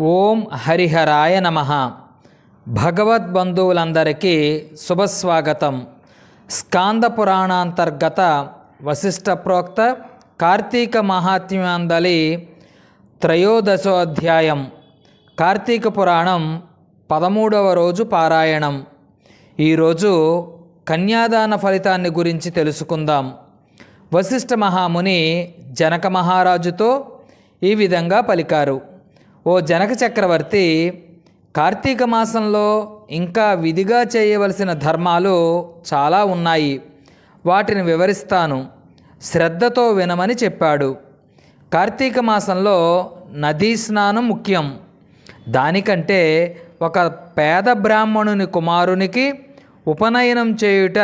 ఓం హరిహరాయ నమ. భగవద్బంధువులందరికీ శుభస్వాగతం. స్కాంద పురాణాంతర్గత వశిష్ట ప్రోక్త కార్తీక మహాత్మ్యాందలి త్రయోదశోధ్యాయం. కార్తీక పురాణం పదమూడవ రోజు పారాయణం. ఈరోజు కన్యాదాన ఫలితాన్ని గురించి తెలుసుకుందాం. వశిష్ఠ మహాముని జనక మహారాజుతో ఈ విధంగా పలికారు. ఓ జనక చక్రవర్తి కార్తీక మాసంలో ఇంకా విధిగా చేయవలసిన ధర్మాలు చాలా ఉన్నాయి. వాటిని వివరిస్తాను. శ్రద్ధతో వినమని చెప్పాడు. కార్తీక మాసంలో నదీ స్నానం ముఖ్యం. దానికంటే ఒక పేద బ్రాహ్మణుని కుమారునికి ఉపనయనం చేయుట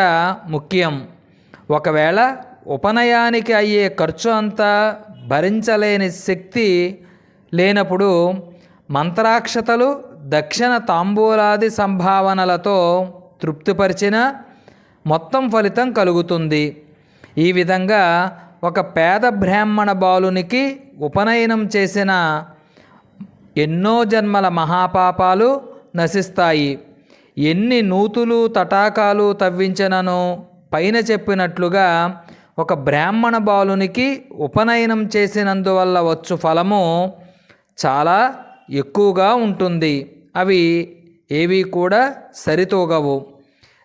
ముఖ్యం. ఒకవేళ ఉపనయానికి అయ్యే ఖర్చు అంతా భరించలేని శక్తి లేనప్పుడు మంత్రాక్షతలు దక్షిణ తాంబూలాది సంభావనలతో తృప్తిపరిచిన మొత్తం ఫలితం కలుగుతుంది. ఈ విధంగా ఒక పేద బ్రాహ్మణ బాలునికి ఉపనయనం చేసిన ఎన్నో జన్మల మహాపాపాలు నశిస్తాయి. ఎన్ని నూతులు తటాకాలు తవ్వించినను పైన చెప్పినట్లుగా ఒక బ్రాహ్మణ బాలునికి ఉపనయనం చేసినందువల్ల వచ్చు ఫలము చాలా ఎక్కువగా ఉంటుంది. అవి ఏవి కూడా సరితూగవు.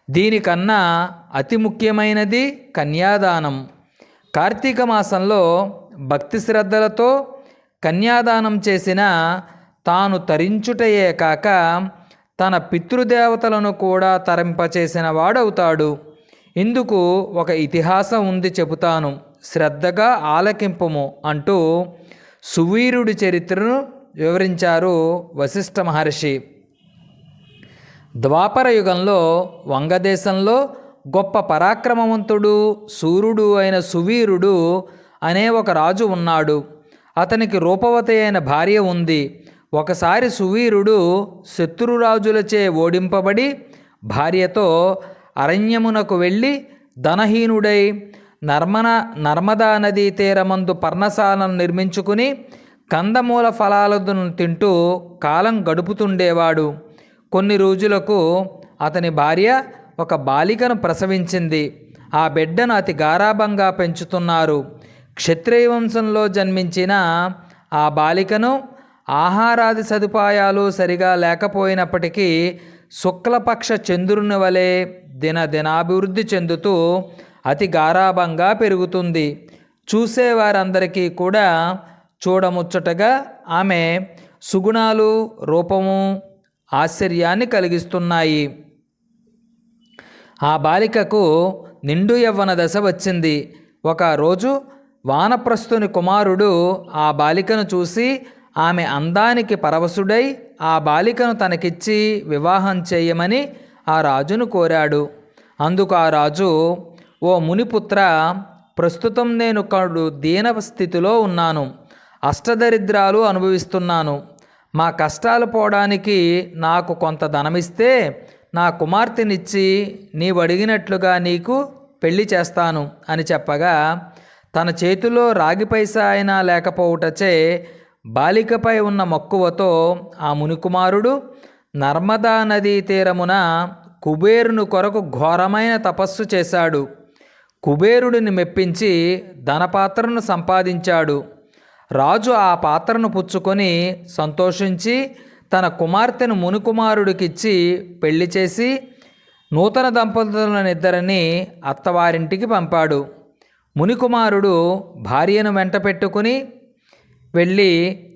దీనికన్నా అతి ముఖ్యమైనది కన్యాదానం. కార్తీక మాసంలో భక్తి శ్రద్ధలతో కన్యాదానం చేసిన తాను తరించుటయే కాక తన పితృదేవతలను కూడా తరింపచేసిన వాడవుతాడు. ఇందుకు ఒక ఇతిహాసం ఉంది చెబుతాను. శ్రద్ధగా ఆలకింపము అంటూ సువీరుడి చరిత్రను వివరించారు వశిష్ఠ మహర్షి. ద్వాపర యుగంలో వంగదేశంలో గొప్ప పరాక్రమవంతుడు సూర్యుడు అయిన సువీరుడు అనే ఒక రాజు ఉన్నాడు. అతనికి రూపవతి అయిన భార్య ఉంది. ఒకసారి సువీరుడు శత్రురాజులచే ఓడింపబడి భార్యతో అరణ్యమునకు వెళ్ళి ధనహీనుడై నర్మన నర్మదా నదీ తీరమందు పర్ణశాలను నిర్మించుకుని కందమూల ఫలాలను తింటూ కాలం గడుపుతుండేవాడు. కొన్ని రోజులకు అతని భార్య ఒక బాలికను ప్రసవించింది. ఆ బిడ్డను అతి గారాభంగా పెంచుతున్నారు. క్షత్రియ వంశంలో జన్మించిన ఆ బాలికను ఆహారాది సదుపాయాలు సరిగా లేకపోయినప్పటికీ శుక్లపక్ష చంద్రుని వలె దినదినాభివృద్ధి చెందుతూ అతి గారాభంగా పెరుగుతుంది. చూసేవారందరికీ కూడా చూడముచ్చటగా ఆమె సుగుణాలు రూపము ఆశ్చర్యాన్ని కలిగిస్తున్నాయి. ఆ బాలికకు నిండు యవ్వన దశ వచ్చింది. ఒక రోజు వానప్రస్థుని కుమారుడు ఆ బాలికను చూసి ఆమె అందానికి పరవశుడై ఆ బాలికను తనకిచ్చి వివాహం చేయమని ఆ రాజును కోరాడు. అందుకు ఆ రాజు ఓ మునిపుత్ర ప్రస్తుతం నేను కడు దీన స్థితిలో ఉన్నాను అష్టదరిద్రాలు అనుభవిస్తున్నాను. మా కష్టాలు పోవడానికి నాకు కొంత ధనమిస్తే నా కుమార్తెనిచ్చి నీవు అడిగినట్లుగా నీకు పెళ్ళి చేస్తాను అని చెప్పగా తన చేతిలో రాగి పైసా అయినా లేకపోవుటచే బాలికపై ఉన్న మక్కువతో ఆ మునికుమారుడు నర్మదా నదీ తీరమున కుబేరును కొరకు ఘోరమైన తపస్సు చేశాడు. కుబేరుడిని మెప్పించి ధనపాత్రను సంపాదించాడు. రాజు ఆ పాత్రను పుచ్చుకొని సంతోషించి తన కుమార్తెను మునికుమారుడికిచ్చి పెళ్ళి చేసి నూతన దంపతులనిద్దరిని అత్తవారింటికి పంపాడు. మునికుమారుడు భార్యను వెంట పెట్టుకుని వెళ్ళి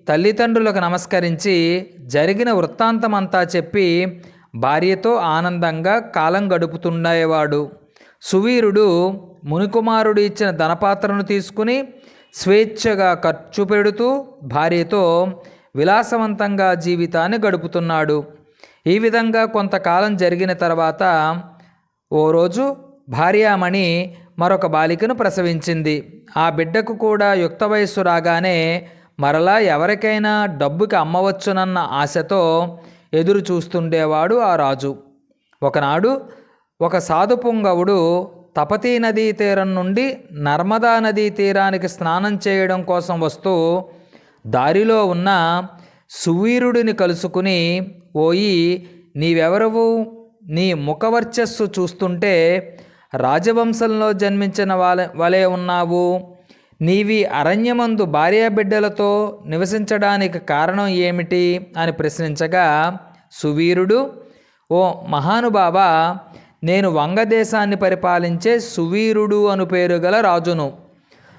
తల్లిదండ్రులకు నమస్కరించి జరిగిన వృత్తాంతమంతా చెప్పి భార్యతో ఆనందంగా కాలం గడుపుతుండేవాడు. సువీరుడు మునికుమారుడు ఇచ్చిన ధనపాత్రను తీసుకుని స్వేచ్ఛగా ఖర్చు పెడుతూ భార్యతో విలాసవంతంగా జీవితాన్ని గడుపుతున్నాడు. ఈ విధంగా కొంతకాలం జరిగిన తర్వాత ఓ రోజు భార్యామణి మరొక బాలికను ప్రసవించింది. ఆ బిడ్డకు కూడా యుక్త వయస్సు రాగానే మరలా ఎవరికైనా డబ్బుకి అమ్మవచ్చునన్న ఆశతో ఎదురు చూస్తుండేవాడు ఆ రాజు. ఒకనాడు ఒక సాధు పుంగవుడు తపతీ నదీ తీరం నుండి నర్మదా నదీ తీరానికి స్నానం చేయడం కోసం వస్తూ దారిలో ఉన్న సువీరుడిని కలుసుకుని ఓయి నీవెవరవు? నీ ముఖవర్చస్సు చూస్తుంటే రాజవంశంలో జన్మించిన వాళ్ళ వలె ఉన్నావు. నీవి అరణ్యమందు భార్యాబిడ్డలతో నివసించడానికి కారణం ఏమిటి? అని ప్రశ్నించగా సువీరుడు ఓ మహానుభావ నేను వంగదేశాన్ని పరిపాలించే సువీరుడు అను పేరు గల రాజును.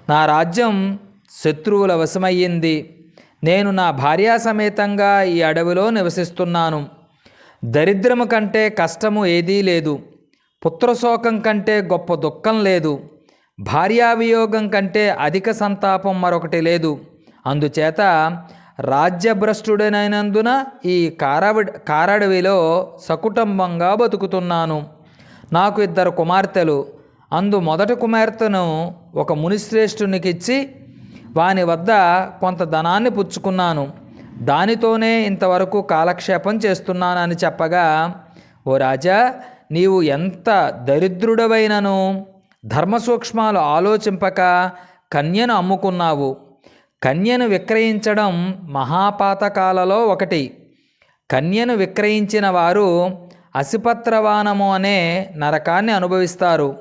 నా రాజ్యం శత్రువుల వశమయ్యింది. నేను నా భార్యా సమేతంగా ఈ అడవిలో నివసిస్తున్నాను. దరిద్రము కంటే కష్టము ఏదీ లేదు. పుత్రశోకం కంటే గొప్ప దుఃఖం లేదు. భార్యావియోగం కంటే అధిక సంతాపం మరొకటి లేదు. అందుచేత రాజ్యభ్రష్టుడనైనందున ఈ కారవి కారడవిలో సకుటుంబంగా బతుకుతున్నాను. నాకు ఇద్దరు కుమార్తెలు. అందు మొదటి కుమార్తెను ఒక మునిశ్రేష్ఠునికిచ్చి వాని వద్ద కొంత ధనాన్ని పుచ్చుకున్నాను. దానితోనే ఇంతవరకు కాలక్షేపం చేస్తున్నానని చెప్పగా ఓ రాజా నీవు ఎంత దరిద్రుడవైనను? ధర్మసూక్ష్మాలు ఆలోచింపక కన్యను అమ్ముకున్నావు. కన్యను విక్రయించడం మహాపాతకాలలో ఒకటి. కన్యను విక్రయించిన వారు అసిపత్రవానము అనే నరకాన్ని అనుభవిస్తారు.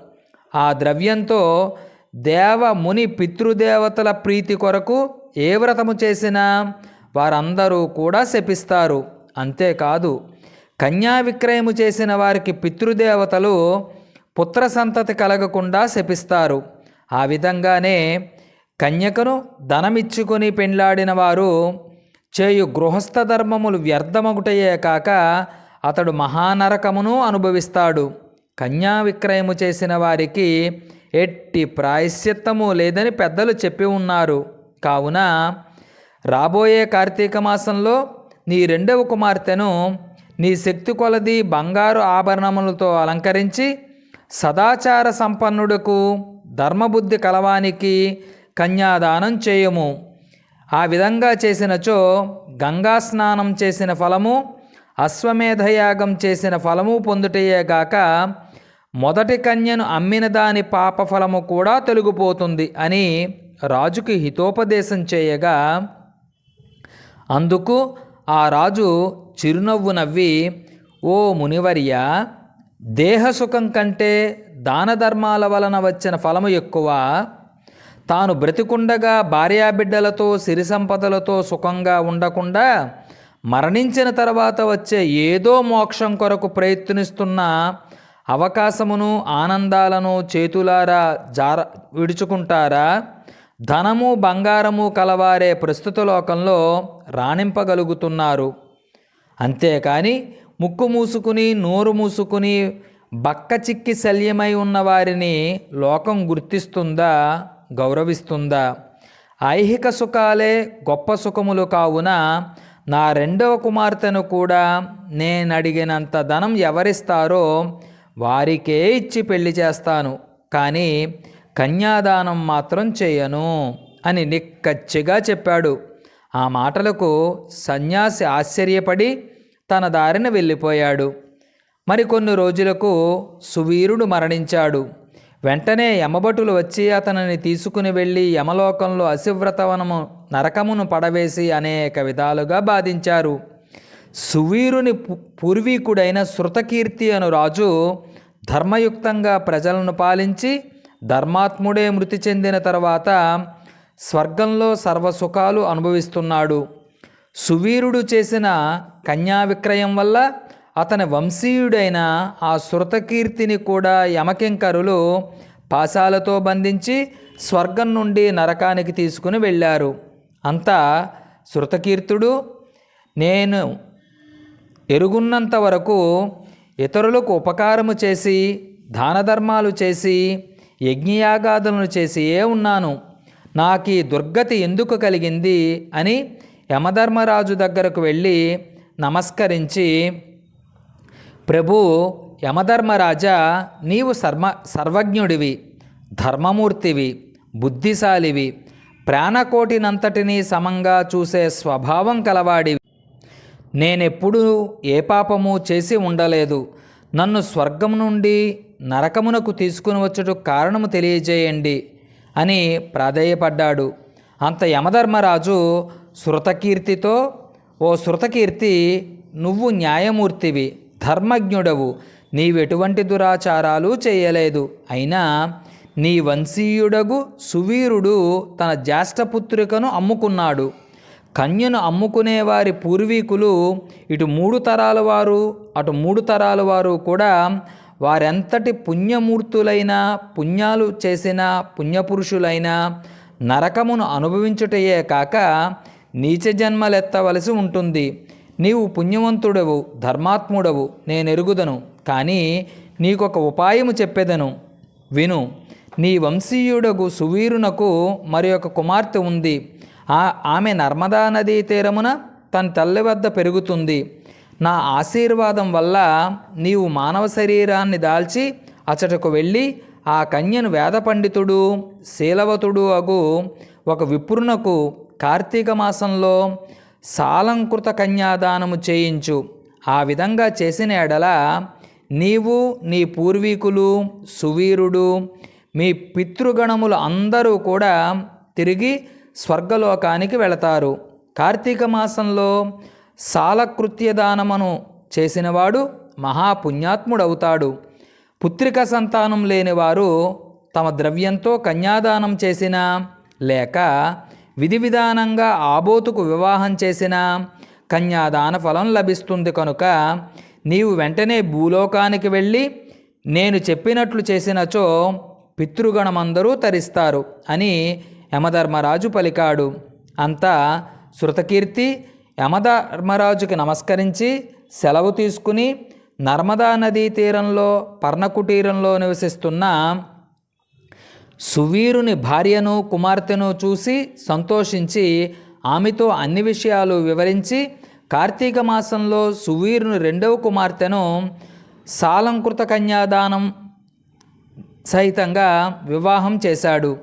ఆ ద్రవ్యంతో దేవ ముని పితృదేవతల ప్రీతి కొరకు ఏ వ్రతము చేసినా వారందరూ కూడా శపిస్తారు. అంతేకాదు కన్యా విక్రయము చేసిన వారికి పితృదేవతలు పుత్ర సంతతి కలగకుండా శపిస్తారు. ఆ విధంగానే కన్యకను ధనమిచ్చుకొని పెండ్లాడిన వారు చేయు గృహస్థ ధర్మములు వ్యర్థమగుటయే కాక అతడు మహానరకమును అనుభవిస్తాడు. కన్యా విక్రయము చేసిన వారికి ఎట్టి ప్రాయశ్చిత్తము లేదని పెద్దలు చెప్పి ఉన్నారు. కావున రాబోయే కార్తీక మాసంలో నీ రెండవ కుమార్తెను నీ శక్తి కొలది బంగారు ఆభరణములతో అలంకరించి సదాచార సంపన్నుడుకు ధర్మబుద్ధి కలవానికి కన్యాదానం చేయము. ఆ విధంగా చేసినచో గంగా స్నానం చేసిన ఫలము అశ్వమేధయాగం చేసిన ఫలము పొందుటయేగాక మొదటి కన్యను అమ్మిన దాని పాప ఫలము కూడా తొలగిపోతుంది అని రాజుకి హితోపదేశం చేయగా అందుకు ఆ రాజు చిరునవ్వు నవ్వి ఓ మునివర్య దేహసుఖం కంటే దానధర్మాల వలన వచ్చిన ఫలము ఎక్కువ. తాను బ్రతికుండగా భార్యాబిడ్డలతో సిరి సంపదలతో సుఖంగా ఉండకుండా మరణించిన తర్వాత వచ్చే ఏదో మోక్షం కొరకు ప్రయత్నిస్తున్న అవకాశమును ఆనందాలను చేతులారా జార విడుచుకుంటారా? ధనము బంగారము కలవారే ప్రస్తుత లోకంలో రాణింపగలుగుతున్నారు. అంతేకాని ముక్కు మూసుకుని నోరు మూసుకుని బక్క చిక్కి శల్యమై ఉన్న వారిని లోకం గుర్తిస్తుందా? గౌరవిస్తుందా? ఐహిక సుఖాలే గొప్ప సుఖములు కావున నా రెండవ కుమార్తెను కూడా నేను అడిగినంత ధనం ఎవరిస్తారో వారికే ఇచ్చి పెళ్ళి చేస్తాను కానీ కన్యాదానం మాత్రం చేయను అని నిక్కచ్చిగా చెప్పాడు. ఆ మాటలకు సన్యాసి ఆశ్చర్యపడి తన దారిన వెళ్ళిపోయాడు. మరికొన్ని రోజులకు సువీరుడు మరణించాడు. వెంటనే యమభటులు వచ్చి అతనిని తీసుకుని వెళ్ళి యమలోకంలో అసివ్రతవనము నరకమును పడవేసి అనేక విధాలుగా బాధించారు. సువీరుని పూర్వీకుడైన శృతకీర్తి అను రాజు ధర్మయుక్తంగా ప్రజలను పాలించి ధర్మాత్ముడే మృతి చెందిన తర్వాత స్వర్గంలో సర్వసుఖాలు అనుభవిస్తున్నాడు. సువీరుడు చేసిన కన్యా విక్రయం వల్ల అతని వంశీయుడైన ఆ శృతకీర్తిని కూడా యమకింకరులు పాశాలతో బంధించి స్వర్గం నుండి నరకానికి తీసుకుని వెళ్ళారు. అంతా శృతకీర్తుడు నేను ఎరుగున్నంత వరకు ఇతరులకు ఉపకారము చేసి దానధర్మాలు చేసి యజ్ఞయాగాదులను చేసియే ఉన్నాను. నాకు ఈ దుర్గతి ఎందుకు కలిగింది అని యమధర్మరాజు దగ్గరకు వెళ్ళి నమస్కరించి ప్రభు యమధర్మరాజా నీవు సర్మ సర్వజ్ఞుడివి ధర్మమూర్తివి బుద్ధిశాలివి ప్రాణకోటినంతటినీ సమంగా చూసే స్వభావం కలవాడివి. నేనెప్పుడూ ఏ పాపము చేసి ఉండలేదు. నన్ను స్వర్గం నుండి నరకమునకు తీసుకుని వచ్చుట కారణము తెలియజేయండి అని ప్రాధేయపడ్డాడు. అంత యమధర్మరాజు శృతకీర్తితో ఓ శృతకీర్తి నువ్వు న్యాయమూర్తివి. ధర్మజ్ఞుడవు. నీవెటువంటి దురాచారాలు చేయలేదు. అయినా నీ వంశీయుడగు సువీరుడు తన జ్యేష్ఠపుత్రికను అమ్ముకున్నాడు. కన్యను అమ్ముకునేవారి పూర్వీకులు ఇటు మూడు తరాల వారు అటు మూడు తరాల వారు కూడా వారెంతటి పుణ్యమూర్తులైన పుణ్యాలు చేసిన పుణ్యపురుషులైన నరకమును అనుభవించుటయే కాక నీచ జన్మలెత్తవలసి ఉంటుంది. నీవు పుణ్యవంతుడవు ధర్మాత్ముడవు నేనెరుగుదను. కానీ నీకొక ఉపాయము చెప్పేదను. విను నీ వంశీయుడగు సువీరునకు మరి ఒక కుమార్తె ఉంది. ఆ ఆమె నర్మదా నదీ తీరమున తన తల్లి వద్ద పెరుగుతుంది. నా ఆశీర్వాదం వల్ల నీవు మానవ శరీరాన్ని దాల్చి అచటకు వెళ్ళి ఆ కన్యను వేద పండితుడు శీలవతుడు అగు ఒక విప్రునకు కార్తీక మాసంలో సాలంకృత కన్యాదానము చేయించు. ఆ విధంగా చేసిన ఎడల నీవు నీ పూర్వీకులు సువీరుడు మీ పితృగణములు అందరూ కూడా తిరిగి స్వర్గలోకానికి వెళతారు. కార్తీక మాసంలో సాలకృత్యదానమును చేసినవాడు మహాపుణ్యాత్ముడవుతాడు. పుత్రిక సంతానం లేనివారు తమ ద్రవ్యంతో కన్యాదానం చేసినా లేక విధి విధానంగా ఆబోతుకు వివాహం చేసిన కన్యాదాన ఫలం లభిస్తుంది కనుక నీవు వెంటనే భూలోకానికి వెళ్ళి నేను చెప్పినట్లు చేసినచో పితృగణమందరూ తరిస్తారు అని యమధర్మరాజు పలికాడు. అంతా శృతకీర్తి యమధర్మరాజుకి నమస్కరించి సెలవు తీసుకుని నర్మదా నదీ తీరంలో పర్ణకుటీరంలో నివసిస్తున్న సువీరుని భార్యను కుమార్తెను చూసి సంతోషించి ఆమెతో అన్ని విషయాలు వివరించి కార్తీక మాసంలో సువీరుని రెండవ కుమార్తెను సాలంకృత కన్యాదానం సహితంగా వివాహం చేశాడు.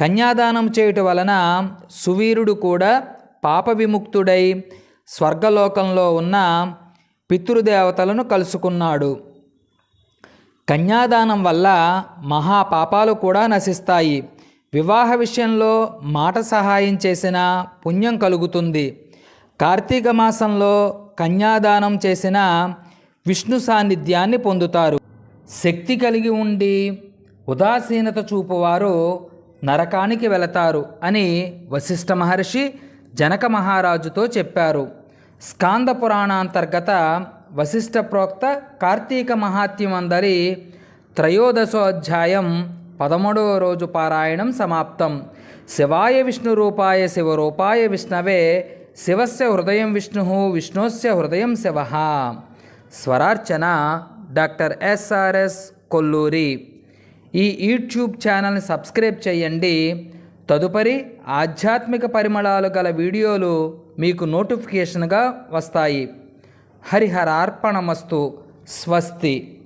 కన్యాదానం చేయుట వలన సువీరుడు కూడా పాప విముక్తుడై స్వర్గలోకంలో ఉన్న పితృదేవతలను కలుసుకున్నాడు. కన్యాదానం వల్ల మహాపాపాలు కూడా నశిస్తాయి. వివాహ విషయంలో మాట సహాయం చేసిన పుణ్యం కలుగుతుంది. కార్తీక మాసంలో కన్యాదానం చేసిన విష్ణు సాన్నిధ్యాన్ని పొందుతారు. శక్తి కలిగి ఉండి ఉదాసీనత చూపువారు నరకానికి వెళతారు అని వశిష్ఠ మహర్షి జనక మహారాజుతో చెప్పారు. స్కాంద పురాణాంతర్గత వశిష్ఠ ప్రోక్త కార్తీక మహాత్మ్యమందరి త్రయోదశోధ్యాయం పదమూడవ రోజు పారాయణం సమాప్తం. శివాయ విష్ణు రూపాయ శివరూపాయ విష్ణవే శివస్య హృదయం విష్ణు విష్ణోస్య హృదయం Shiva. Swararchana doctor SRS Kolluri. ఈ యూట్యూబ్ ఛానల్ని సబ్స్క్రైబ్ చేయండి. తదుపరి ఆధ్యాత్మిక పరిమళాలు గల వీడియోలు మీకు నోటిఫికేషన్గా వస్తాయి. హరిహరార్పణమస్తు స్వస్తి.